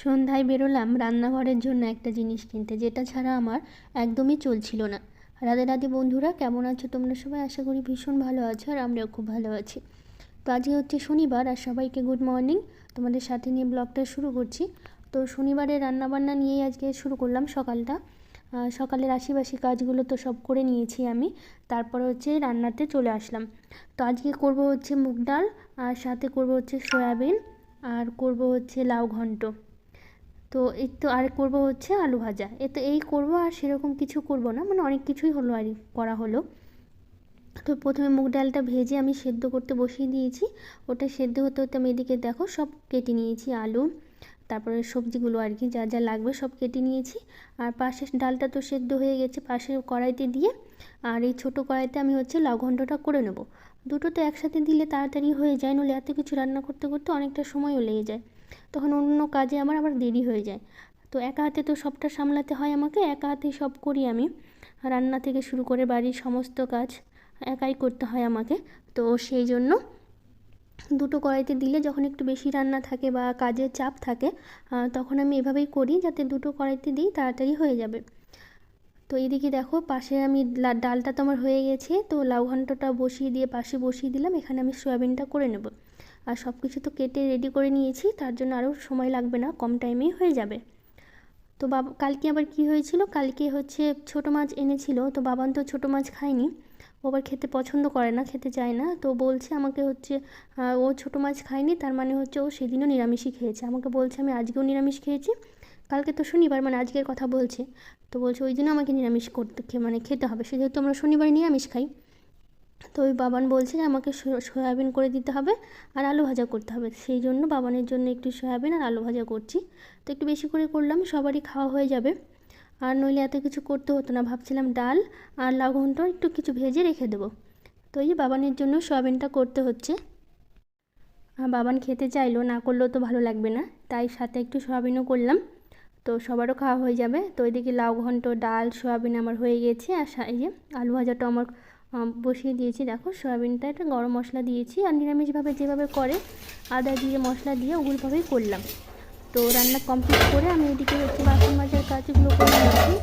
সন্ধ্যায় বেরোলাম রান্নাঘরের জন্য একটা জিনিস কিনতে, যেটা ছাড়া আমার একদমই চলছিল না। রাধে রাধে বন্ধুরা, কেমন আছো তোমরা সবাই? আশা করি ভীষণ ভালো আছো আর আমরাও খুব ভালো আছি। তো আজকে হচ্ছে শনিবার আর সবাইকে গুড মর্নিং। তোমাদের সাথে নিয়ে ব্লগটা শুরু করছি। তো শনিবারে রান্নাবান্না নিয়েই আজকে শুরু করলাম সকালটা। সকালের আশিবাসি কাজগুলো তো সব করে নিয়েছি আমি। তারপর হচ্ছে রান্নাতে চলে আসলাম। তো আজকে করব হচ্ছে মুগ ডাল আর সাথে করব হচ্ছে সয়াবিন আর করব হচ্ছে লাউ ঘন্ট। তো এই তো আর করব হচ্ছে আলু ভাজা। এ তো এই করব আর সেরকম কিছু করব না মানে অনেক কিছুই হলো আর করা হলো। তো প্রথমে মুগ ডালটা ভেজে আমি সেদ্ধ করতে বসিয়ে দিয়েছি। ওটা সেদ্ধ হতে হতে আমি এদিকে দেখো সব কেটে নিয়েছি, আলু, তারপরে সবজিগুলো আর কি যা যা লাগবে সব কেটে নিয়েছি। আর পাশে ডালটা তো সেদ্ধ হয়ে গেছে পাশে কড়াইতে দিয়ে। আর এই ছোটো কড়াইতে আমি হচ্ছে লাউ ঘন্টটা করে নেব। দুটো তো একসাথে দিলে তাড়াতাড়ি হয়ে যায়, নইলে এত কিছু রান্না করতে করতে অনেকটা সময়ও লেগে যায়। তখন অন্য কাজে আমার আবার দেরি হয়ে যায়। তো একা হাতে তো সবটা সামলাতে হয় আমাকে, একা হাতেই সব করি আমি। রান্না থেকে শুরু করে বাড়ির সমস্ত কাজ একাই করতে হয় আমাকে। তো সেই জন্য দুটো কড়াইতে দিলে যখন একটু বেশি রান্না থাকে বা কাজের চাপ থাকে তখন আমি এভাবেই করি যাতে দুটো কড়াইতে দিই তাড়াতাড়ি হয়ে যাবে। তো এদিকে দেখো পাশে আমি ডালটা তো আমার হয়ে গেছে, তো লাউ ঘন্টটা বসিয়ে দিয়ে পাশে বসিয়ে দিলাম, এখানে আমি সয়াবিনটা করে নেব। আর সব কিছু তো কেটে রেডি করে নিয়েছি, তার জন্য আরও সময় লাগবে না, কম টাইমেই হয়ে যাবে। তো বাবা, কালকে আবার কি হয়েছিল? কালকে হচ্ছে ছোটো মাছ এনেছিল, তো বাবান তো ছোটো মাছ খায়নি। ও আবার খেতে পছন্দ করে না, খেতে চায় না। তো বলছে আমাকে হচ্ছে ও ছোটো মাছ খায়নি, তার মানে হচ্ছে ও সেদিনও নিরামিষই খেয়েছে। আমাকে বলছে, আমি আজকেও নিরামিষ খেয়েছি, কালকে তো শনিবার মানে আজকের কথা বলছে। তো বলছে, ওই জন্য আমাকে নিরামিষ করতে মানে খেতে হবে। সে যেহেতু আমরা শনিবার নিরামিষ খাই। তো ওই বাবান বলছে যে আমাকে সয়াবিন করে দিতে হবে আর আলু ভাজা করতে হবে। সেই জন্য বাবানের জন্য একটু সয়াবিন আর আলু ভাজা করছি। তো একটু বেশি করে করলাম সবারই খাওয়া হয়ে যাবে। আর নইলে এত কিছু করতে হতো না ভাবছিলাম ডাল আর লাউ একটু কিছু ভেজে রেখে দেবো। তো এই বাবানের জন্য সয়াবিনটা করতে হচ্ছে। আর বাবান খেতে চাইলো না করলেও তো ভালো লাগবে না। তাই সাথে একটু সয়াবিনও করলাম। তো সবারও খাওয়া হয়ে যাবে। তো এদিকে লাউ ঘন্ট ডাল সয়াবিন আমার হয়ে গেছে। আর এই যে আলু ভাজাটা আমার আম, বসিয়ে দিয়েছি। দেখো, সয়াবিনটা একটা গরম মশলা দিয়েছি আর নিরামিষভাবে যেভাবে করে আদা দিয়ে মশলা দিয়ে ওগুলোভাবেই করলাম। তো রান্না কমপ্লিট করে আমি এদিকে হচ্ছে বাসন মাজার কাজগুলো করে নিয়েছি।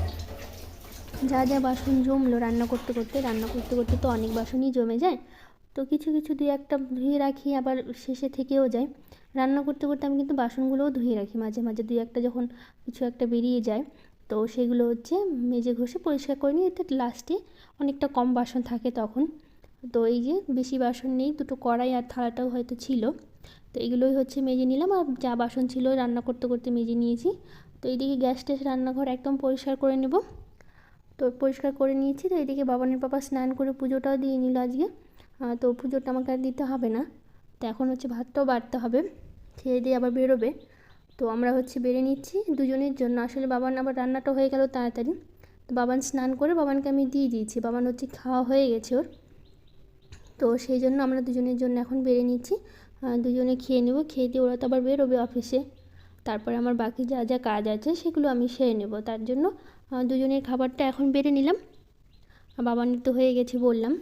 যা যা বাসন জমলো রান্না করতে করতে, রান্না করতে করতে তো অনেক বাসনই জমে যায়। তো কিছু কিছু দুই একটা ধুয়ে রাখি, আবার শেষে থেকেও যায়। রান্না করতে করতে আমি কিন্তু বাসনগুলোও ধুয়ে রাখি মাঝে মাঝে দুই একটা যখন কিছু একটা বেরিয়ে যায় তো সেগুলো হচ্ছে মেজে ঘষে পরিষ্কার করে নিয়ে, এতে লাস্টে অনেকটা কম বাসন থাকে তখন। তো এই যে বেশি বাসন নেই, দুটো কড়াই আর থালাটাও হয়তো ছিল। তো এগুলোই হচ্ছে মেজে নিলাম, আর যা বাসন ছিল রান্না করতে করতে মেজে নিয়েছি। তো এইদিকে গ্যাস ট্যাস রান্নাঘর একদম পরিষ্কার করে নেব। তো পরিষ্কার করে নিয়েছি, তো এদিকে বাবানের পাপা স্নান করে পুজোটাও দিয়ে নিল আজকে। তো পুজোটা আমাকে আর দিতে হবে না। তো এখন হচ্ছে ভাতটাও বাড়তে হবে। খেয়ে দিয়ে আবার বেরোবে। তো আমরা হচ্ছে বেড়ে নিচ্ছি। দুজনের জন্য আসলে বাবান আবার রান্নাটা হয়ে গেল তাড়াতাড়ি। তো বাবান স্নান করে বাবানকে আমি দিয়ে দিয়েছি। বাবান হচ্ছে খাওয়া হয়ে গেছে ওর। তো সেই জন্য আমরা দুজনের জন্য এখন বেড়ে নিচ্ছি। দুজনে খেয়ে নেব। খেয়ে দিয়ে ওরা তো আবার বেরোবে অফিসে। তারপরে আমার বাকি যা যা কাজ আছে সেগুলো আমি সেরে নেব। তার জন্য দুজনের খাবারটা এখন বেড়ে নিলাম। বাবানের তো হয়ে গেছে বললাম।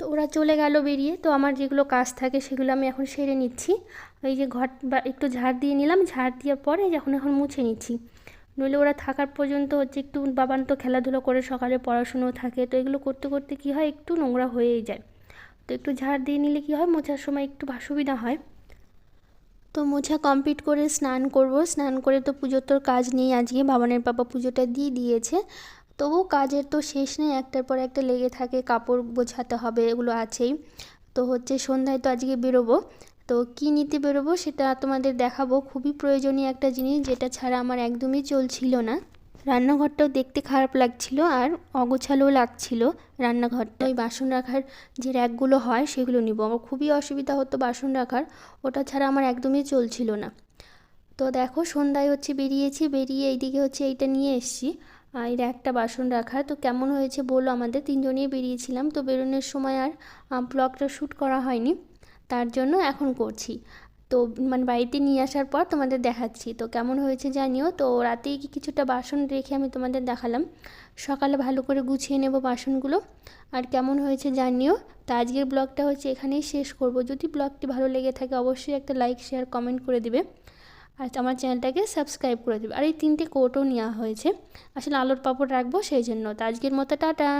তো ওরা চলে গেল বেরিয়ে। তো আমার যেগুলো কাজ থাকে সেগুলো আমি এখন সেরে নিচ্ছি। এই যে ঘর বা একটু ঝাড় দিয়ে নিলাম, ঝাড় দেওয়ার পরে যখন এখন মুছে নিচ্ছি। নইলে ওরা থাকার পর্যন্ত হচ্ছে একটু বাবান তো খেলাধুলো করে, সকালে পড়াশুনো থাকে। তো এগুলো করতে করতে কী হয়, একটু নোংরা হয়েই যায়। তো একটু ঝাড় দিয়ে নিলে কী হয়, মোছার সময় একটু অসুবিধা হয়। তো মোছা কমপ্লিট করে স্নান করব। স্নান করে তো পুজোর তোর কাজ নেই আজকে। বাবানের বাবা পুজোটা দিয়ে দিয়েছে। তবু কাজের তো শেষ নেই, একটার পর একটা লেগে থাকে, কাপড় গোছাতে হবে, এগুলো আছেই। তো হচ্ছে সন্ধ্যায় তো আজকে বেরোবো। তো কী নিতে বেরোবো সেটা তোমাদের দেখাবো। খুবই প্রয়োজনীয় একটা জিনিস যেটা ছাড়া আমার একদমই চলছিল না। রান্নাঘরটাও দেখতে খারাপ লাগছিল আর অগোছালোও লাগছিল রান্নাঘরটা। ওই বাসন রাখার যে র্যাকগুলো হয় সেগুলো নিব। আমার খুবই অসুবিধা হতো বাসন রাখার, ওটা ছাড়া আমার একদমই চলছিল না। তো দেখো সন্ধ্যায় হচ্ছে বেরিয়েছি, বেরিয়ে এইদিকে হচ্ছে এইটা নিয়ে এসেছি। আর এর একটা বাসন রাখার। তো কেমন হয়েছে বলো আমাদের? তিনজনেই বেরিয়েছিলাম। তো বেরোনোর সময় আর ব্লগটা শ্যুট করা হয়নি। তার জন্য এখন করছি। তো মানে বাড়িতে নিয়ে আসার পর তোমাদের দেখাচ্ছি। তো কেমন হয়েছে জানিও? তো রাতেই কি কিছুটা বাসন রেখে আমি তোমাদের দেখালাম। সকালে ভালো করে গুছিয়ে নেব বাসনগুলো। আর কেমন হয়েছে জানিও? তো আজকের ব্লগটা হচ্ছে এখানেই শেষ করব। যদি ব্লগটি ভালো লেগে থাকে অবশ্যই একটা লাইক শেয়ার কমেন্ট করে দিবে। আর আমার চ্যানেলটাকে সাবস্ক্রাইব করে দেবে। আর এই তিনটে কোটও নেওয়া হয়েছে। আসলে আলোর পাপড় রাখব সেই জন্য। তো আজকের মতো, টাটা!